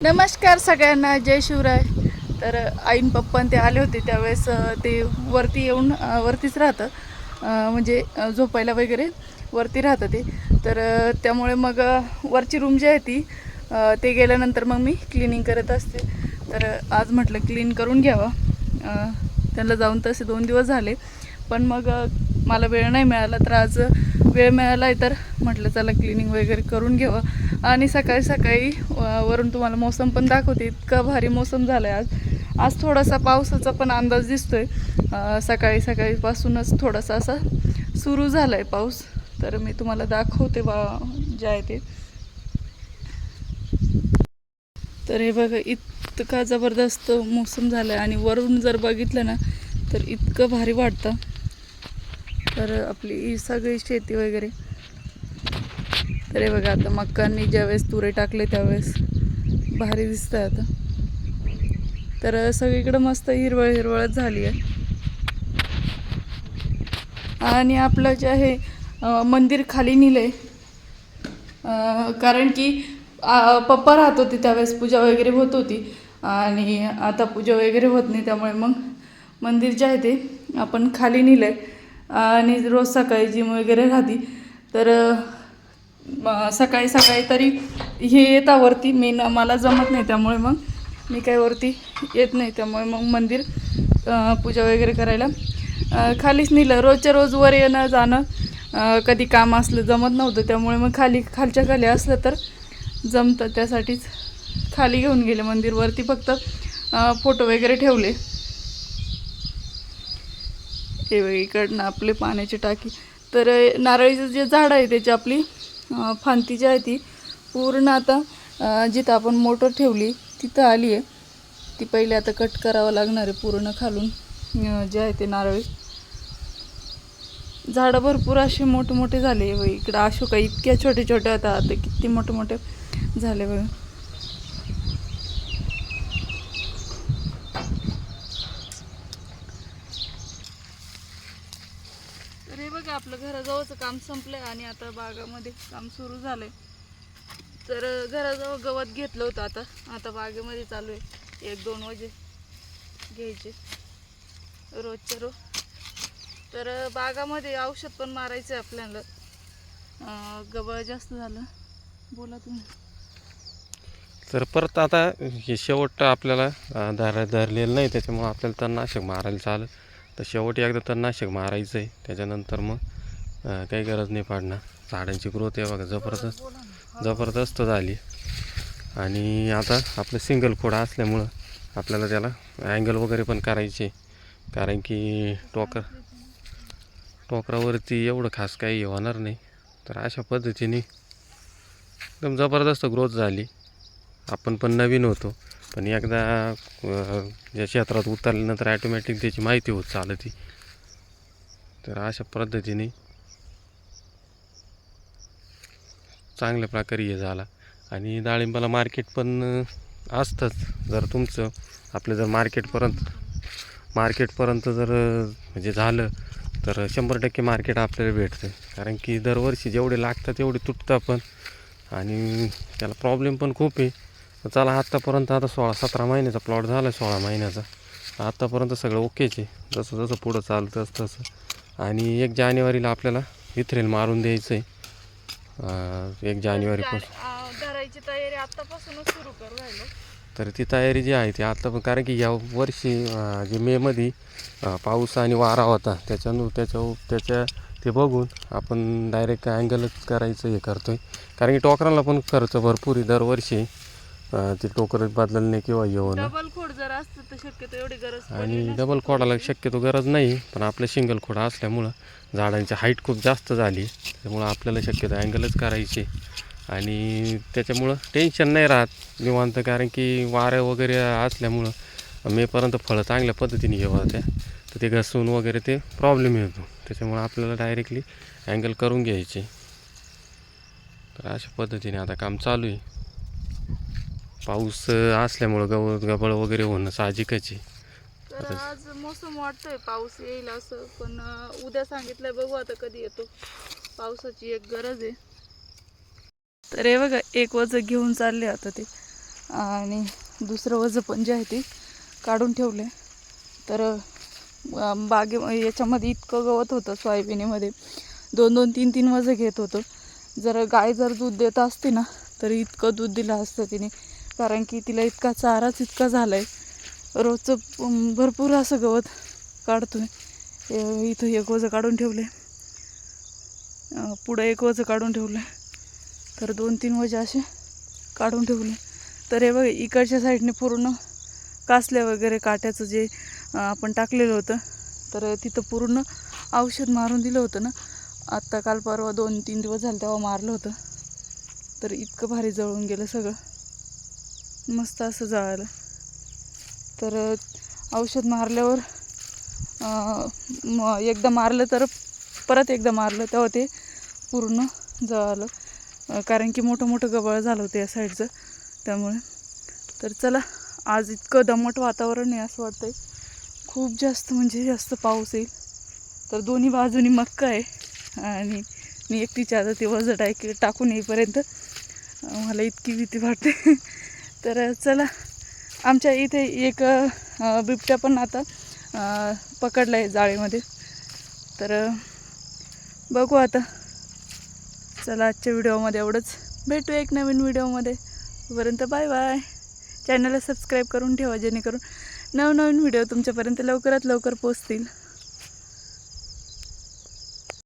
नमस्कार सगळ्यांना जय शिवराय. तर आईन पप्पा ते आले होते त्यावेळेस ते वरती येऊन वरतीच राहतं. म्हणजे झोपायला वगैरे वरती राहतं ते. तर त्यामुळे मग वरची रूम जी आहे ती ते गेल्यानंतर मग मी क्लिनिंग करत असते. तर आज म्हटलं क्लीन करून घ्यावं. त्यांना जाऊन तसे दोन दिवस झाले. पण मग मला वेळ नाही मिळाला तर आज वेळ मिळाला आहे तर म्हटलं चला क्लिनिंग वगैरे करून घ्यावं आणि सकाळी सकाळी वरून तुम्हाला मोसम पण दाखवते इतका भारी मोसम झाला आहे आज. आज थोडासा पावसाचा पण अंदाज दिसतोय. आहे सकाळी सकाळीपासूनच थोडासा असा सुरू झाला आहे पाऊस. तर मी तुम्हाला दाखवते बा जे आहे ते. तर हे बघा इतका जबरदस्त मोसम झाला आहे आणि वरून जर बघितलं ना तर इतकं भारी वाटतं. तर आपली सगळी शेती वगैरे. तर हे बघा आता मक्कांनी ज्यावेळेस तुरे टाकले त्यावेळेस भारी दिसतं आता. तर सगळीकडं मस्त हिरवळ हिरवळच झाली आहे. आणि आपलं जे आहे मंदिर खाली नेलं आहे कारण की पप्पा राहत होते त्यावेळेस पूजा वगैरे होत होती. आणि आता पूजा वगैरे होत नाही त्यामुळे मग मंदिर जे आहे ते आपण खाली नेलं आहे आणि रोज सकाळी जिम वगैरे राहते. तर सकाळी सकाळी तरी हे येता वरती मी न मला जमत नाही त्यामुळे मग मी काही वरती येत नाही. त्यामुळे मग मंदिर पूजा वगैरे करायला खालीच नेलं. रोजच्या रोज वर येणं जाणं कधी काम असलं जमत नव्हतं. त्यामुळे मग खाली खालच्या खाली असलं तर जमतं. त्यासाठीच खाली घेऊन गेले मंदिरवरती फक्त फोटो वगैरे ठेवले. हे इकडनं आपले पाण्याची टाकी. तर नारळीचं जे झाड आहे त्याची आपली फांती जी आहे ती पूर्ण आता जिथं आपण मोटर ठेवली तिथं आली आहे. ती पहिले आता कट करावं लागणार आहे पूर्ण खालून जे आहे ते नारळी. झाडं भरपूर असे मोठे मोठे झाले बघ इकडं अशोका इतक्या छोटे छोटे आता आता किती मोठे मोठे झाले बघ तर हे बघा आपलं घराजवळचं काम संपलंय आणि आता बागामध्ये काम सुरू झालंय. तर घराजवळ गवत घेतलं होतं आता. आता बागेमध्ये चालू आहे. एक दोन वजे घ्यायचे. रोजच्या रोज. तर बागामध्ये औषध पण मारायचं आहे आपल्याला गवत गवळ जास्त झालं. बोला तुम्ही. तर परत आता हे शेवट आपल्याला धार धर धरलेलं नाही त्याच्यामुळं आपल्याला तणनाशक मारायला चालत तर शेवटी एकदा तणनाशक मारायचं आहे. त्याच्यानंतर मग काही गरज नाही पडणार. झाडांची ग्रोथ आहे बघा जबरदस्त जबरदस्त झाली. आणि आता आपलं सिंगल खोडा असल्यामुळं आपल्याला त्याला अँगल वगैरे पण करायचे कारण की टोकर टोकरावरती एवढं खास काही होणार नाही. तर अशा पद्धतीने एकदम जबरदस्त ग्रोथ झाली. आपण पण नवीन होतो. पण एकदा या क्षेत्रात उतरल्यानंतर ॲटोमॅटिक त्याची माहिती होत चालती. तर अशा पद्धतीने चांगल्या प्रकारे हे झाला. आणि डाळिंबाला मार्केट पण असतंच. जर तुमचं आपलं जर मार्केटपर्यंत मार्केटपर्यंत जर म्हणजे झालं तर शंभर टक्के मार्केट आपल्याला भेटतं कारण की दरवर्षी जेवढे लागतात तेवढे तुटतं पण. आणि त्याला प्रॉब्लेम पण खूप आहे. चला आत्तापर्यंत आता सोळा सतरा महिन्याचा प्लॉट झाला आहे सोळा महिन्याचा. आत्तापर्यंत सगळं ओकेच आहे. जसं जसं पुढं चालतं तसं तसं. आणि एक जानेवारीला आपल्याला इथरेल मारून द्यायचं आहे एक जानेवारीपासून अं, धरायची तयारी आतापासूनच सुरू करू राहिलो. तर ती तयारी जी आहे ती आता पण कारण की या वर्षी जे मेमध्ये पाऊस आणि वारा होता त्याच्यानु त्याच्या त्याच्या ते बघून आपण डायरेक्ट अँगलच करायचं हे करतो आहे कारण की टोकराला पण खर्च भरपूर आहे दरवर्षी. ते टोकर बदलणे किंवा हे होणं डबल खोड जर असतं तर शक्यतो एवढी गरज पडली आणि डबल खोडाला. शक्यतो गरज नाही पण आपलं सिंगल खोडा असल्यामुळं झाडांची हाईट खूप जास्त झाली. त्यामुळं आपल्याला शक्यतो अँगलच करायची. आणि त्याच्यामुळं टेन्शन नाही राहत निवांत कारण की वाऱ्या वगैरे असल्यामुळं मेपर्यंत फळं चांगल्या पद्धतीने हे होत्या तर ते घसून वगैरे ते प्रॉब्लेम येतो. त्याच्यामुळं आपल्याला डायरेक्टली अँगल करून घ्यायचे. तर अशा पद्धतीने आता काम चालू आहे. पाऊस असल्यामुळं गवत गबळ वगैरे होणं साहजिकच आहे. तर आज मोसम वाटतंय पाऊस येईल असं पण उद्या सांगितलंय बघू आता कधी येतो. पावसाची एक गरज आहे. तर हे बघा एक वज घेऊन चालले आता ते. आणि दुसरं वज पण जे आहे ते काढून ठेवलं आहे तर बागे याच्यामध्ये इतकं गवत होतं सोयाबिनीमध्ये. दोन दोन तीन तीन वजं घेत होतं. जर गाय जर दूध देत असते ना तर इतकं दूध दिलं असतं तिने. कारण की तिला इतका चाराच इतका झाला आहे रोजचं भरपूर असं गवत काढतोय. इथं एक वजं काढून ठेवलं आहे पुढं एक वजं काढून ठेवलं आहे तर दोन तीन वजे असे काढून ठेवले. तर हे बघा इकडच्या साईडने पूर्ण कासल्या वगैरे काट्याचं जे आपण टाकलेलं होतं तर तिथं पूर्ण औषध मारून दिलं होतं ना. आत्ता काल परवा दोन तीन दिवस झाले तेव्हा मारलं होतं. तर इतकं भारी जळून गेलं सगळं. मस्त असं जाळलं. तर औषध मारल्यावर म- एकदा मारलं तर परत एकदा मारलं तेव्हा ते पूर्ण जळालं. कारण की मोठं मोठं गबाळ झालं होतं या साईडचं. त्यामुळे. तर चला आज इतकं दमट वातावरण आहे असं वाटतं आहे खूप जास्त म्हणजे जास्त पाऊस येईल. तर दोन्ही बाजूनी मक्का आहे. आणि मी एकटीच्या आता ते वरझट आहे की टाकून येईपर्यंत मला इतकी भीती वाटते. तर चला आमच्या इथे एक बिबट्या पण आता पकडला आहे जाळीमध्ये. तर बघू आता. चला आजच्या व्हिडिओमध्ये एवढंच. भेटू एक नवीन व्हिडिओमध्ये. तोपर्यंत बाय बाय. चॅनलला सबस्क्राईब करून ठेवा जेणेकरून नवनवीन व्हिडिओ तुमच्यापर्यंत लवकरात लवकर पोचतील.